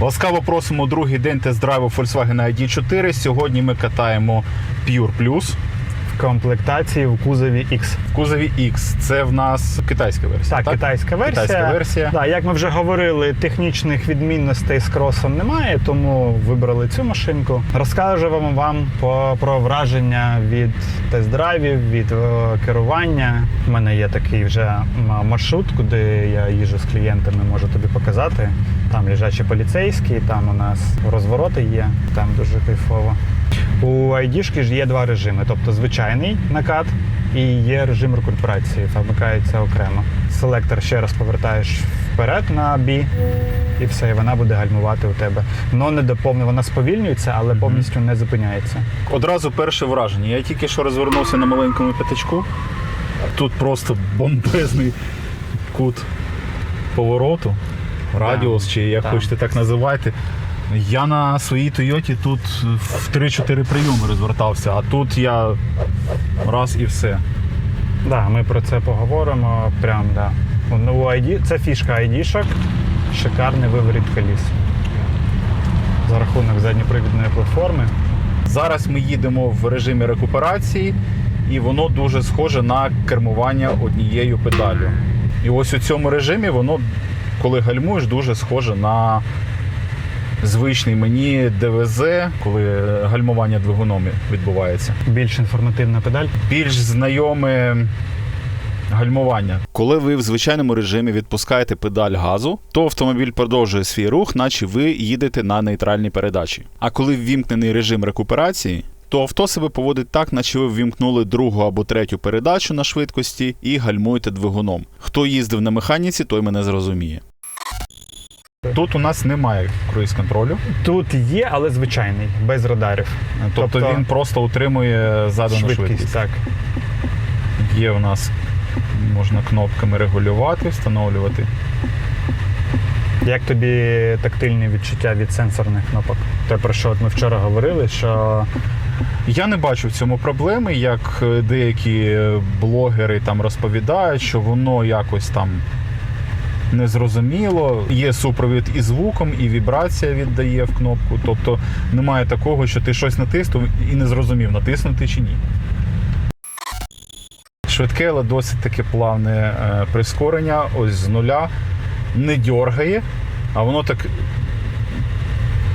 Ласкаво просимо другий день тест-драйву Volkswagen ID4. Сьогодні ми катаємо Pure Plus комплектації в кузові X. в кузові X. Це в нас китайська версія. Так, китайська версія. Китайська версія. Да, як ми вже говорили, технічних відмінностей з кросом немає, тому вибрали цю машинку. Розкажемо вам по, про враження від тест-драйвів, від е, керування. У мене є такий вже маршрут, куди я їжджу з клієнтами, можу тобі показати. Там лежачі поліцейські, там у нас розвороти є, там дуже кайфово. У ID ж є два режими, тобто звичайний накат і є режим рекуперації, вмикається окремо. Селектор ще раз повертаєш вперед на B, і все, і вона буде гальмувати у тебе. Но не доповне, вона сповільнюється, але повністю не зупиняється. Одразу перше враження. Я тільки що розвернувся на маленькому п'ятачку. Тут просто бомбезний кут повороту, радіус, чи як так. хочете так називайте. Я на своїй Тойоті тут в 3-4 прийоми розвертався, а тут я раз і все. Да, ми про це поговоримо. Прям, да. Ну, ID, це фішка ID-шок, шикарний виворіт коліс. За рахунок задньопривідної платформи. Зараз ми їдемо в режимі рекуперації, і воно дуже схоже на кермування однією педаллю. І ось у цьому режимі воно, коли гальмуєш, дуже схоже на звичний мені ДВЗ, коли гальмування двигуном відбувається. Більш інформативна педаль. Більш знайоме гальмування. Коли ви в звичайному режимі відпускаєте педаль газу, то автомобіль продовжує свій рух, наче ви їдете на нейтральній передачі. А коли ввімкнений режим рекуперації, то авто себе поводить так, наче ви ввімкнули другу або третю передачу на швидкості і гальмуєте двигуном. Хто їздив на механіці, той мене зрозуміє. Тут у нас немає круїз-контролю, Тут є, але звичайний, без радарів. тобто, він просто утримує задану швидкість. швидкість, так. Є у нас, можна кнопками регулювати, встановлювати. Як тобі тактильні відчуття від сенсорних кнопок? Те, про що от ми вчора говорили, що Я не бачу в цьому проблеми, як е, деякі е, блогери там розповідають, що воно якось там незрозуміло. Є супровід і звуком, і вібрація віддає в кнопку. Тобто немає такого, що ти щось натиснув і не зрозумів, натиснути чи ні. Швидке, але досить таке плавне е, прискорення, ось з нуля не дьоргає, а воно так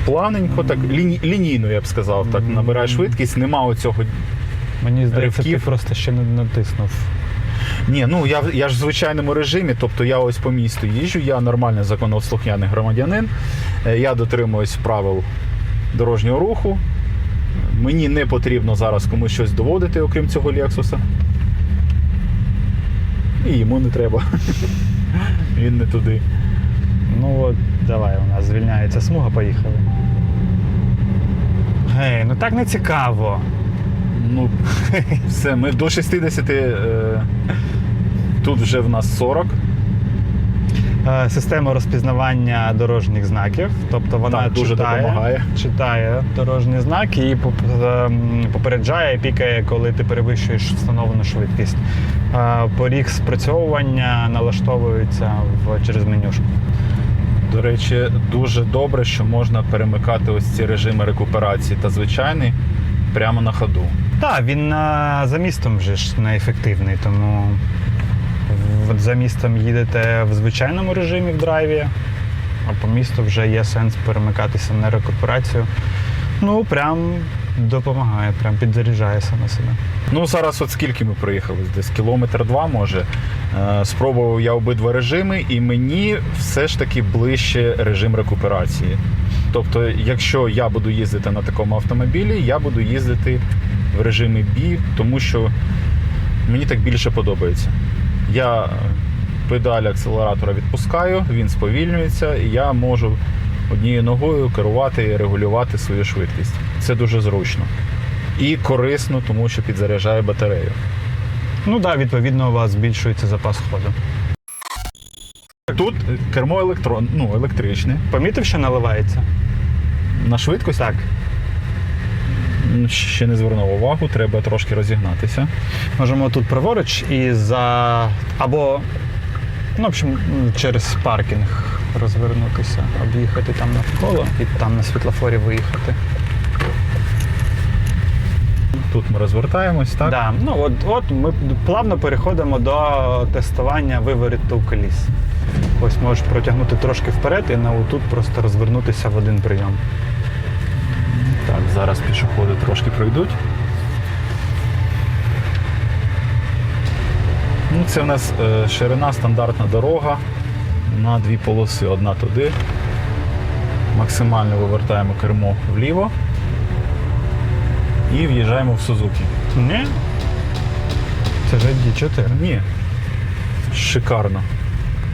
плавненько, так ліні, лінійно, я б сказав, так набирає швидкість, нема оцього. мені здається, ти просто ще не натиснув. Ні, ну я, я ж в звичайному режимі, тобто я ось по місту їжджу, я нормальний законослухняний громадянин, е, я дотримуюсь правил дорожнього руху. Мені не потрібно зараз комусь щось доводити, окрім цього Лексуса. І йому не треба. Він не туди. Ну от, давай, у нас звільняється смуга, поїхали. Гей, ну так не цікаво. Ну, все, ми до 60. Е, тут вже в нас 40. Е, Система розпізнавання дорожніх знаків, тобто вона Так, дуже читає, допомагає. читає дорожні знаки і ем, попереджає, пікає, коли ти перевищуєш встановлену швидкість. Е, Поріг спрацьовування налаштовується в, через менюшку. До речі, дуже добре, що можна перемикати ось ці режими рекуперації та звичайний прямо на ходу. Так, він е, за містом вже ж неефективний, тому за містом їдете в звичайному режимі в драйві, а по місту вже є сенс перемикатися на рекуперацію. Ну, прям допомагає, прям підзаряджає саме себе. Ну зараз, от скільки ми проїхали? Десь кілометр два, може. Е, спробував я обидва режими, і мені все ж таки ближче режим рекуперації. Тобто, якщо я буду їздити на такому автомобілі, я буду їздити в режимі B, тому що мені так більше подобається. Я педаль акселератора відпускаю, він сповільнюється, і я можу однією ногою керувати і регулювати свою швидкість. Це дуже зручно. І корисно, тому що підзаряджає батарею. Ну так, да, відповідно, у вас збільшується запас ходу. Тут кермо електрон, ну, електричне. Помітив, що наливається? На швидкость Так. Ще не звернув увагу, треба трошки розігнатися. Можемо тут праворуч і за. або. Ну, в общем, через паркінг розвернутися, об'їхати там навколо і там на світлофорі виїхати. Тут ми розвертаємось, так? Да. Ну, от, от ми плавно переходимо до тестування виворіту коліс. Ось можеш протягнути трошки вперед і на отут просто розвернутися в один прийом. Так, зараз пішоходи трошки пройдуть. Ну, це в нас е, ширина, стандартна дорога на дві полоси, одна туди. Максимально вивертаємо кермо вліво і в'їжджаємо в Сузуки. Ні. Це ж D4. Ні. Шикарно.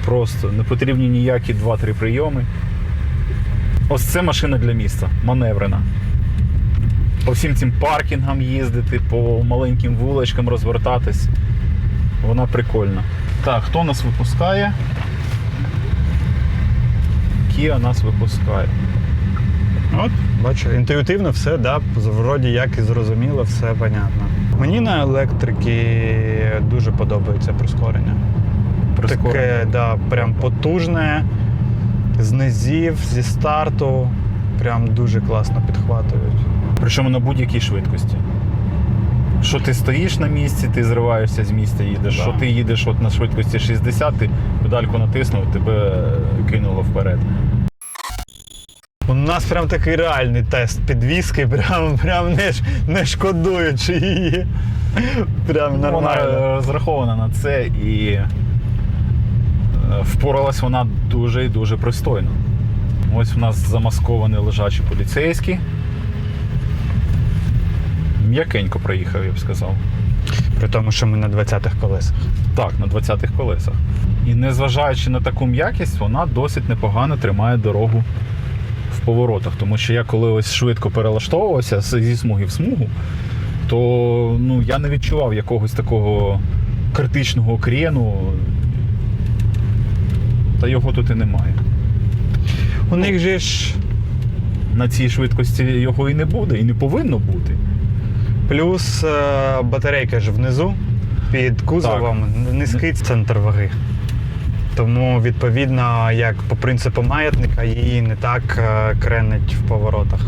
Просто не потрібні ніякі 2-3 прийоми. Ось це машина для міста, маневрена. По всім цим паркінгам їздити, по маленьким вуличкам розвертатись. Вона прикольна. Так, хто нас випускає? Kia нас випускає. От, бачу, інтуїтивно все, да, вроді як і зрозуміло, все понятно. Мені на електрики дуже подобається прискорення. Прискорення. Таке, да, прям потужне, з низів, зі старту. Прям дуже класно підхватують. Причому на будь-якій швидкості. Що ти стоїш на місці, ти зриваєшся з місця, їдеш. Да. Що ти їдеш от на швидкості 60, ти педальку натиснув, тебе кинуло вперед. У нас прям такий реальний тест підвіски, прям, прям не, не шкодуючи її. Прям Вона розрахована на це і е, впоралась вона дуже і дуже пристойно. Ось у нас замаскований лежачий поліцейський. М'якенько проїхав, я б сказав. При тому, що ми на 20-х колесах. Так, на 20-х колесах. І незважаючи на таку м'якість, вона досить непогано тримає дорогу в поворотах. Тому що я коли ось швидко перелаштовувався зі смуги в смугу, то ну, я не відчував якогось такого критичного крену. Та його тут і немає. У них же ж На цій швидкості його і не буде, і не повинно бути. плюс е, батарейка ж внизу під кузовом низький центр ваги. Тому, відповідно, як по принципу маятника, її не так е, кренить в поворотах.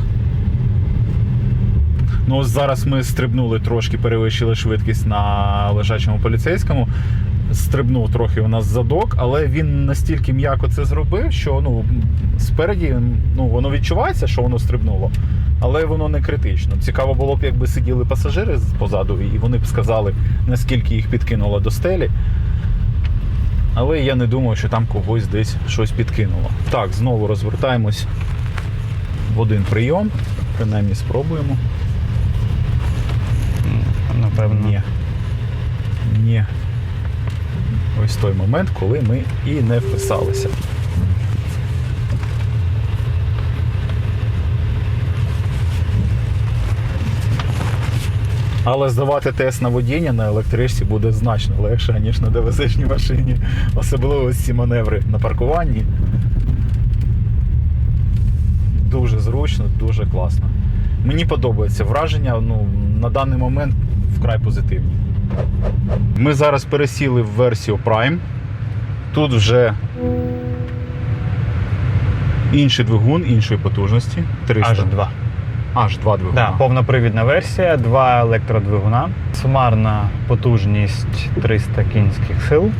Ну, ось зараз ми стрибнули трошки, перевищили швидкість на лежачому поліцейському. Стрибнув трохи у нас задок, але він настільки м'яко це зробив, що ну, спереді ну, воно відчувається, що воно стрибнуло, але воно не критично. Цікаво було б, якби сиділи пасажири позаду, і вони б сказали, наскільки їх підкинуло до стелі. Але я не думаю, що там когось десь щось підкинуло. Так, знову розвертаємось в один прийом. Принаймні спробуємо. Напевно. Ні. Ні. Ось той момент, коли ми і не вписалися. Але здавати тест на водіння на електричці буде значно легше, ніж на ДВЗ-шній машині. Особливо ось ці маневри на паркуванні. Дуже зручно, дуже класно. Мені подобається враження ну, на даний момент вкрай позитивні. Ми зараз пересіли в версію Prime. Тут вже інший двигун, іншої потужності. 300. Аж два. Аж два двигуна. Да, повнопривідна версія, два електродвигуна, сумарна потужність 300 кінських сил.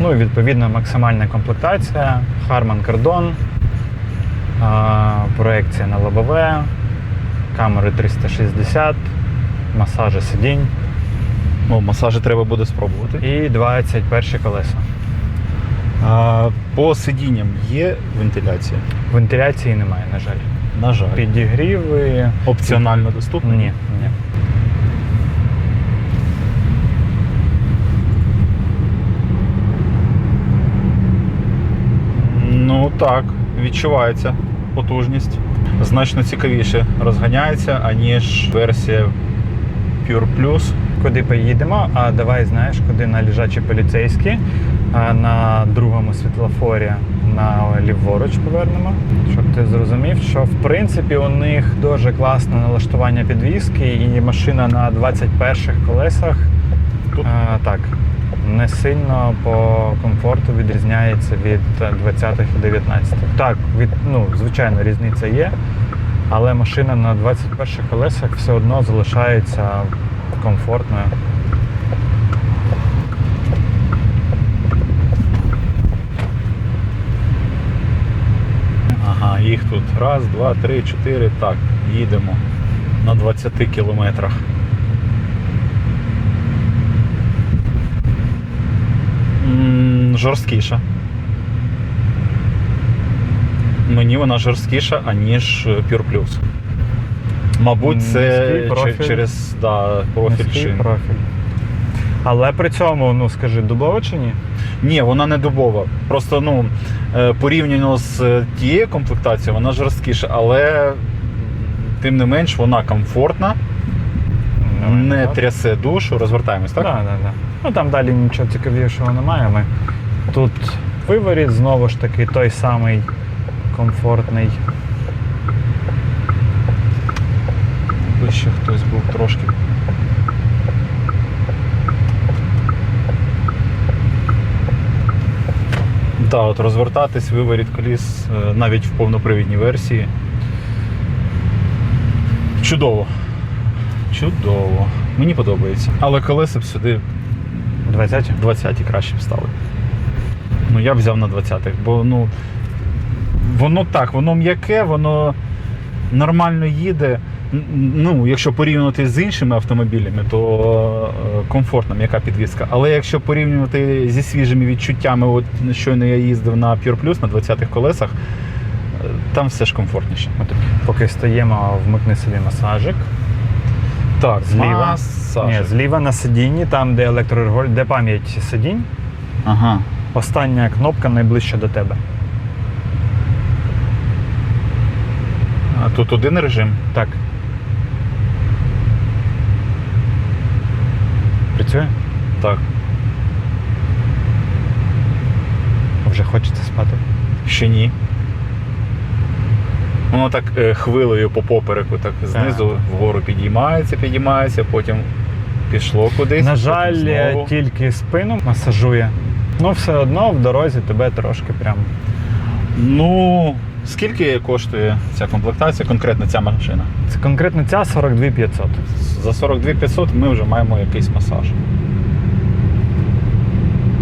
Ну і відповідно максимальна комплектація, Harman Kardon, проекція на лобове, камери 360, масажі сидінь Ну, масажі треба буде спробувати. і 21 колеса. А, по сидінням є вентиляція. Вентиляції немає, на жаль. На жаль. Підігріви. Опціонально доступно? Ні, ні. Ну так, відчувається потужність. Значно цікавіше розганяється, аніж версія Pure Plus. Куди поїдемо? А давай знаєш, куди на лежачі поліцейські, а на другому світлофорі на ліворуч повернемо. Щоб ти зрозумів, що в принципі у них дуже класне налаштування підвіски, і машина на 21-х колесах. А, так. не сильно по комфорту відрізняється від 20-х і 19-х. Так, від, ну, звичайно, різниця є, але машина на 21 колесах все одно залишається комфортною. Ага, їх тут раз, два, три, чотири. Так, їдемо на 20 кілометрах. Жорсткіша. Мені вона жорсткіша, аніж е, Pure Plus. Мабуть, це Низький профіль. через да, профіль Низький шин. профіль. Але при цьому, ну скажи, дубово чи ні? Ні, вона не дубова. Просто ну, е, порівняно з е, тією комплектацією, вона жорсткіша, але тим не менш вона комфортна, Давай не трясе душу. Розвертаємось, так? Так, так, так. Ну там далі нічого цікавішого немає. Ми тут виворіт, знову ж таки, той самий комфортний. Якби ще хтось був трошки. Так, от розвертатись, виворіт коліс е, навіть в повнопривідній версії. Чудово. Чудово. Мені подобається. Але колеса б сюди 20 20 краще б стали. Ну, я б взяв на 20-х, бо ну, воно так, воно м'яке, воно нормально їде. Ну, якщо порівнювати з іншими автомобілями, то е, комфортна м'яка підвізка. Але якщо порівнювати зі свіжими відчуттями, от щойно я їздив на Pure Plus на 20-х колесах, е, там все ж комфортніше. Поки стоїмо, вмикни собі масажик. Так, Зліва. масаж. Ні, зліва на сидінні, там, де електрорегуль, де пам'ять сидінь, Ага. остання кнопка найближче до тебе. А тут один режим. Так. Працює? Так. Вже хочеться спати. Ще ні. Воно так е, хвилею по попереку, так знизу вгору підіймається, підіймається, потім пішло кудись. На потім жаль, знову. тільки спину масажує. Ну, все одно в дорозі тебе трошки прям. Ну, скільки коштує ця комплектація, конкретно ця машина? Це конкретно ця 42 500. За 42 500 ми вже маємо якийсь масаж.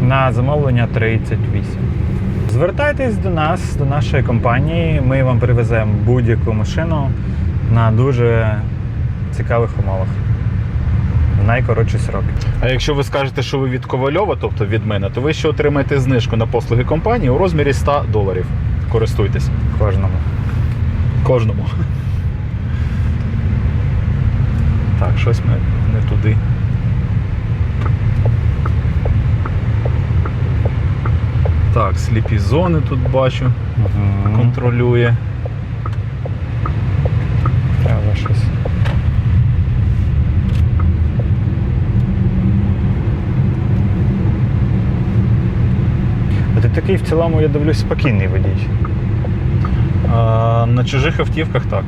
На замовлення 38. Звертайтесь до нас, до нашої компанії. Ми вам привеземо будь-яку машину на дуже цікавих умовах. В найкоротші сроки. А якщо ви скажете, що ви від Ковальова, тобто від мене, то ви ще отримаєте знижку на послуги компанії у розмірі 100 доларів. Користуйтесь Кожному. кожному. Так, щось ми не туди. Так, сліпі зони тут бачу, Угу. контролює. Треба щось. А ти такий в цілому, я дивлюсь, спокійний водій. А, на чужих автівках так.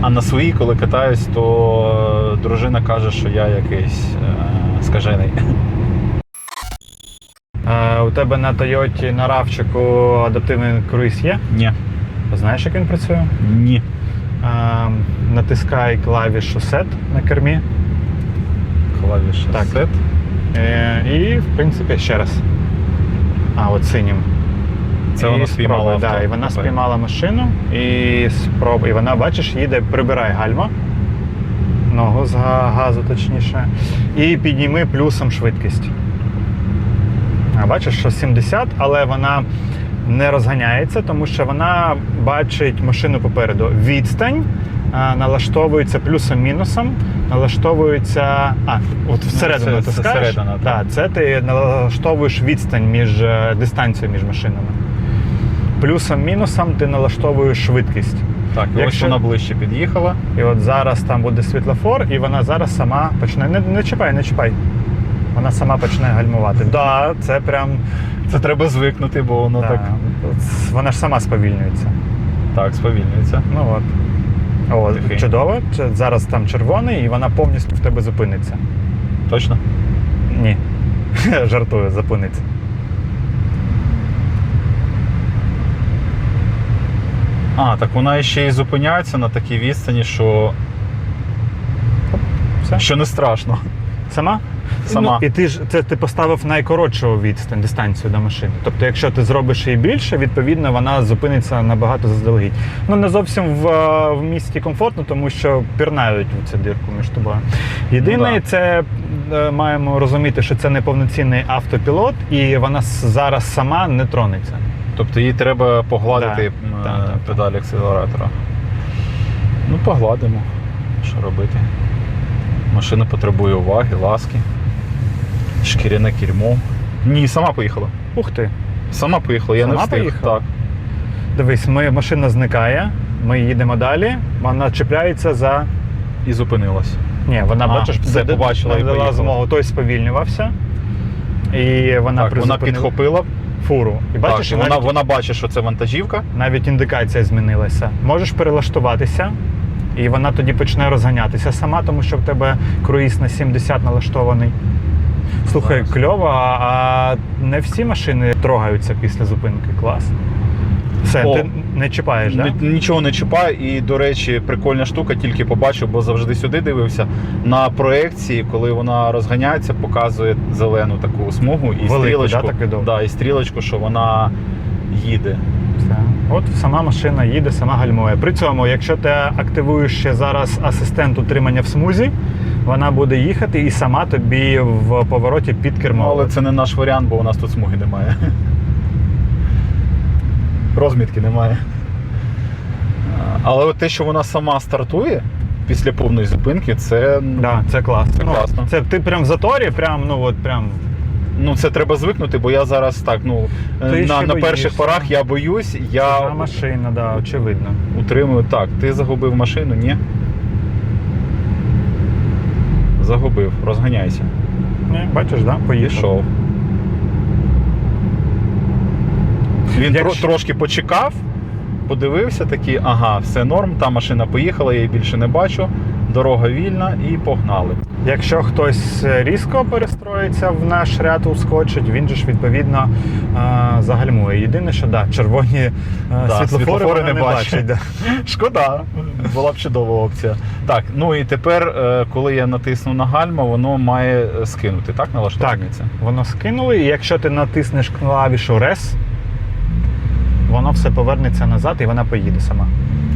А на своїй, коли катаюсь, то е, дружина каже, що я якийсь е, скажений. Е, у тебе на Тойоті на равчику адаптивний круїз є? Ні. Знаєш, як він працює? Ні. Е, натискай клавішу Set на кермі. Клавіша Так. сет. Е, і, в принципі, ще раз. А, от синім. Це І воно спіймало спробуй, авто, Да, і вона спіймала машину і спробуй. І вона, бачиш, їде, прибирай гальма. Ногу з газу, точніше. І підніми плюсом швидкість. А бачиш, що 70, але вона не розганяється, тому що вона бачить машину попереду. Відстань налаштовується плюсом-мінусом, налаштовується. А, от всередину Ну, це- це натискаєш. всередина, так. Так, це ти налаштовуєш відстань між е, дистанцією між машинами. Плюсом-мінусом ти налаштовуєш швидкість. Так, і ось вона ближче під'їхала. І от зараз там буде світлофор, і вона зараз сама почне. Не, не чіпай, не чіпай. Вона сама почне гальмувати. Так, да, це прям. Це треба звикнути, бо воно да, так, Вона ж сама сповільнюється. так сповільнюється. Ну от. О, Тихий. чудово. Зараз там червоний, і вона повністю в тебе зупиниться. Точно? Ні. Жартую, зупиниться. А, так вона ще й зупиняється на такій відстані, що, Все. що не страшно. Сама? Сама. Ну, і ти ж це ти поставив найкоротшу відстань дистанцію до машини. Тобто, якщо ти зробиш її більше, відповідно вона зупиниться набагато заздалегідь. Ну не зовсім в, е, в місті комфортно, тому що пірнають в цю дірку між тобою. Єдине, Ну, да. це е, маємо розуміти, що це не повноцінний автопілот, і вона зараз сама не тронеться. Тобто їй треба погладити Да, да, да. педалі акселератора. Ну, погладимо. Що робити? Машина потребує уваги, ласки. Шкіряне кермо. Ні, сама поїхала. Ух ти! Сама поїхала, я не Сама встиг. поїхала? Так. Дивись, ми, машина зникає, ми їдемо далі, вона чіпляється за І зупинилась. Ні, вона А, бачиш, все, д- д- побачила і поїхала. змогу. Той сповільнювався. І вона так, вона підхопила. фуру. І бачиш, так, і вона, навіть, вона бачить, що це вантажівка. навіть індикація змінилася. Можеш перелаштуватися, і вона тоді почне розганятися сама, тому що в тебе круїз на 70 налаштований. Слухай, кльово, а, не всі машини трогаються після зупинки. Клас. Все, О. ти не чіпаєш, так? Ні- Нічого не чіпає. І, до речі, прикольна штука, тільки побачив, бо завжди сюди дивився. На проекції, коли вона розганяється, показує зелену таку смугу і Велику, стрілочку. да, да, і стрілочку, що вона їде. Все. От сама машина їде, сама гальмує. При цьому, якщо ти активуєш ще зараз асистент утримання в смузі, вона буде їхати і сама тобі в повороті Ну, але це не наш варіант, бо у нас тут смуги немає. Розмітки немає. Але от те, що вона сама стартує після повної зупинки, це, Да, це класно. Це Ну, класно. Це ти прям в заторі, прям, ну от прям. ну, це треба звикнути, бо я зараз так, ну, Ти на, на перших порах я боюсь, я Чужа машина, да, очевидно. утримую. Так, ти загубив машину, ні? Загубив, розганяйся. Не, бачиш, да? Поїхав. Пішов. Він Якщо- тро- трошки почекав, подивився такий, ага, все норм, та машина поїхала, я її більше не бачу. Дорога вільна і погнали. Якщо хтось різко перестроїться в наш ряд ускочить, він же ж відповідно е, загальмує. Єдине, що да, червоні е, Да, світлофори, світлофори не бачить. Да. Шкода, була б чудова опція. Так, ну і тепер, е, коли я натисну на гальма, воно має е, скинути, так, налаштування це? Воно скинули, і якщо ти натиснеш клавішу RES, воно все повернеться назад і вона поїде сама.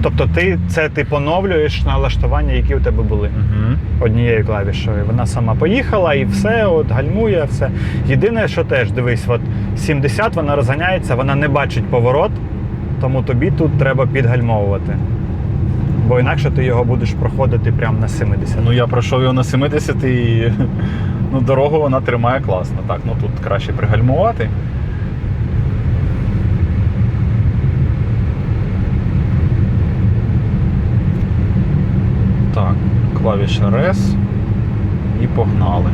Тобто ти це ти поновлюєш налаштування, які у тебе були Угу. однією клавішою. Вона сама поїхала і все, от гальмує, все. Єдине, що теж дивись, от 70 вона розганяється, вона не бачить поворот, тому тобі тут треба підгальмовувати. Бо інакше ти його будеш проходити прямо на 70. Ну я пройшов його на 70 і ну, дорогу вона тримає класно. Так, ну тут краще пригальмувати. Так, RS і погнали.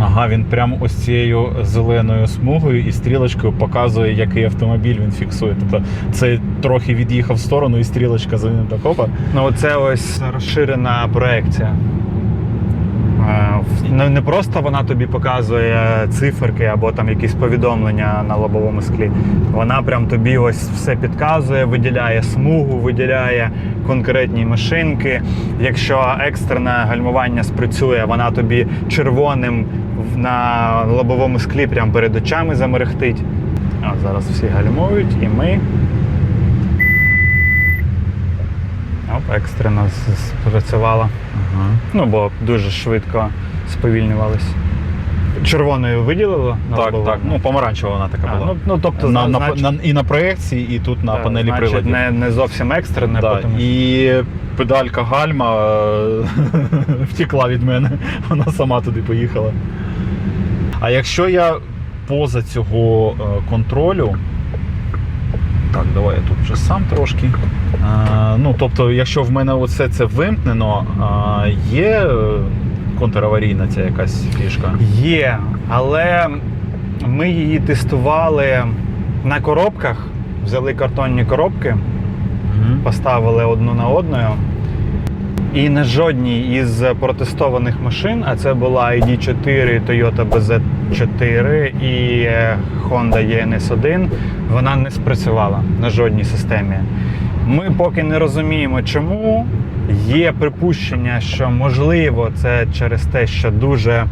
Ага, він прямо ось цією зеленою смугою і стрілочкою показує, який автомобіль він фіксує. Тобто це трохи від'їхав в сторону, і стрілочка за ним так опа. Ну, це ось розширена проекція. Е, не просто вона тобі показує циферки або там якісь повідомлення на лобовому склі. Вона прям тобі ось все підказує, виділяє смугу, виділяє конкретні машинки. Якщо екстрене гальмування спрацює, вона тобі червоним на лобовому склі прямо перед очами замерехтить. А зараз всі гальмують, і ми Оп, екстрено спрацювала. Ага. Ну, бо дуже швидко сповільнювались. Червоною виділило на Так, так. Ну, помаранчева вона така А, була. ну, ну, тобто, на, на, значить, на, і на проекції, і тут на так, панелі значить, приладів. Не, не зовсім екстрене, да. тому що- І педалька гальма е, втекла від мене. Вона сама туди поїхала. А якщо я поза цього е, контролю. Так, давай я тут вже сам трошки. А, ну, тобто, якщо в мене оце це вимкнено, а, є е, контраварійна ця якась фішка. Є, але ми її тестували на коробках, взяли картонні коробки, угу. поставили одну на одною. І на жодній із протестованих машин, а це була ID4, Toyota BZ4 і е, Honda ENS1, вона не спрацювала на жодній системі. Ми поки не розуміємо, чому. Є припущення, що можливо це через те, що дуже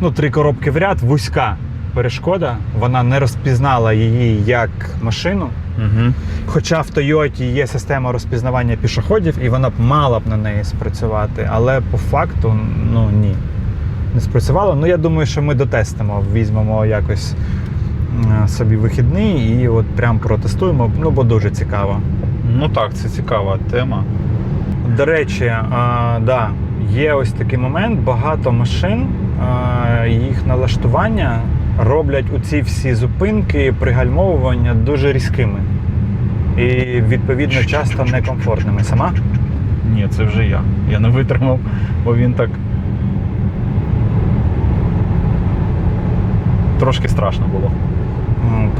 ну, три коробки в ряд, вузька перешкода. Вона не розпізнала її як машину. Угу. Хоча в Тойоті є система розпізнавання пішоходів, і вона б мала б на неї спрацювати, але по факту ну ні. Не спрацювало. Ну я думаю, що ми дотестимо, візьмемо якось собі вихідний і от прям протестуємо, ну бо дуже цікаво. Ну так, це цікава тема. До речі, а, да, є ось такий момент. Багато машин, а, їх налаштування роблять у ці всі зупинки, пригальмовування дуже різкими. І відповідно часто некомфортними. Сама? Ні, це вже я. Я не витримав, бо він так. Трошки страшно було.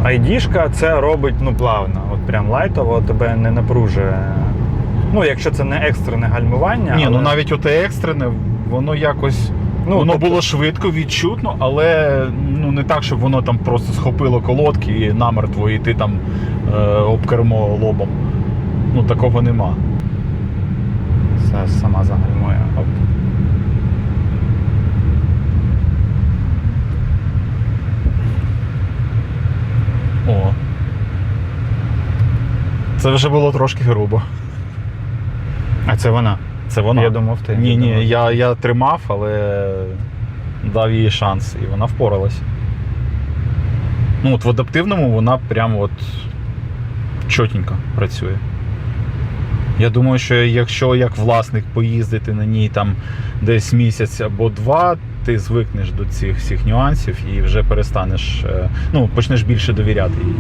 Айдішка це робить ну, плавно, от прям лайтово тебе не напружує. Ну, якщо це не екстрене гальмування. Ні, але... ну навіть оте екстрене, воно якось. Ну, воно тобто- було швидко, відчутно, але ну не так, щоб воно там просто схопило колодки і намертво, і ти там е, об кермо лобом. Ну такого нема. Це сама загальмує. Оп. О. Це вже було трошки грубо. А це вона. Це вона. Я думав, ти. Ні, ні, я, я тримав, але дав їй шанс, і вона впоралась. Ну, от в адаптивному вона прям от чотенько працює. Я думаю, що якщо як власник поїздити на ній там десь місяць або два, ти звикнеш до цих всіх нюансів і вже перестанеш, е, ну, почнеш більше довіряти їй.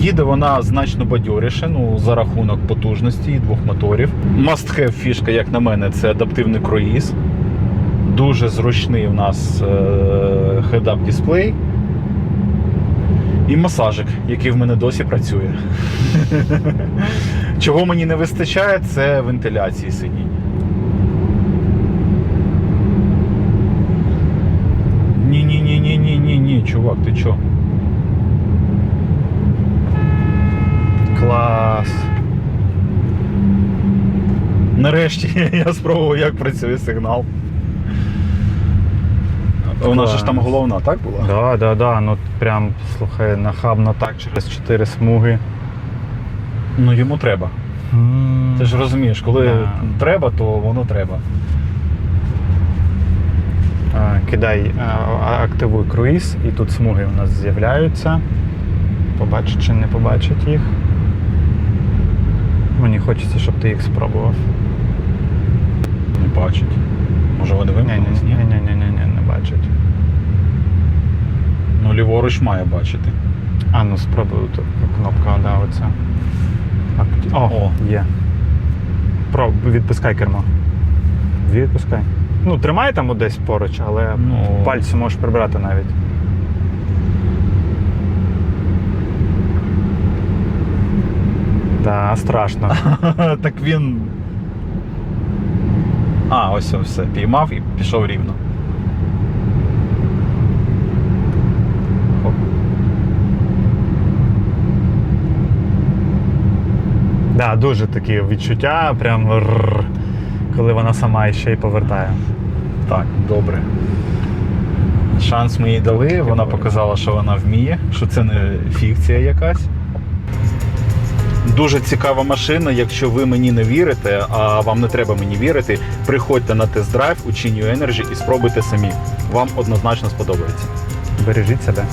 Їде вона значно бадьоріше, ну, за рахунок потужності і двох моторів. Must have фішка, як на мене, це адаптивний круїз. Дуже зручний у нас е, head-up дисплей. І масажик, який в мене досі працює. Чого мені не вистачає, це вентиляції сидінь. Ні, ні, ні, ні, ні, ні, ні, чувак, ти чо? Клас. Нарешті я спробував, як працює сигнал. У нас ж там головна, так була? Да, да, да. Ну прям слухай, нахабно так через чотири смуги. Ну йому треба. Ти ж розумієш, коли Да. треба, то воно треба. А, Кидай, а- активуй круїз, і тут смуги у нас з'являються. Побачить чи не побачить їх. Мені хочеться, щоб ти їх спробував. Не бачить. Може вони вимкнулись? ні, Ні? ні, ні, не бачить. Ну ліворуч має бачити. А, ну спробуй тут кнопка, да, оця. О, О. є. Про, відпускай кермо. Відпускай. Ну, тримай там десь поруч, але Ну. пальці можеш прибрати навіть. Да, страшно. так він. А, ось все. Піймав і пішов рівно. Хоп. Да, дуже такі відчуття, прям рррр, коли вона сама ще й повертає. Так, добре. Шанс ми їй дали, вона показала, що вона вміє, що це не фікція якась. Дуже цікава машина. Якщо ви мені не вірите, а вам не треба мені вірити, приходьте на тест-драйв у New Energy і спробуйте самі. Вам однозначно сподобається. Бережіть себе.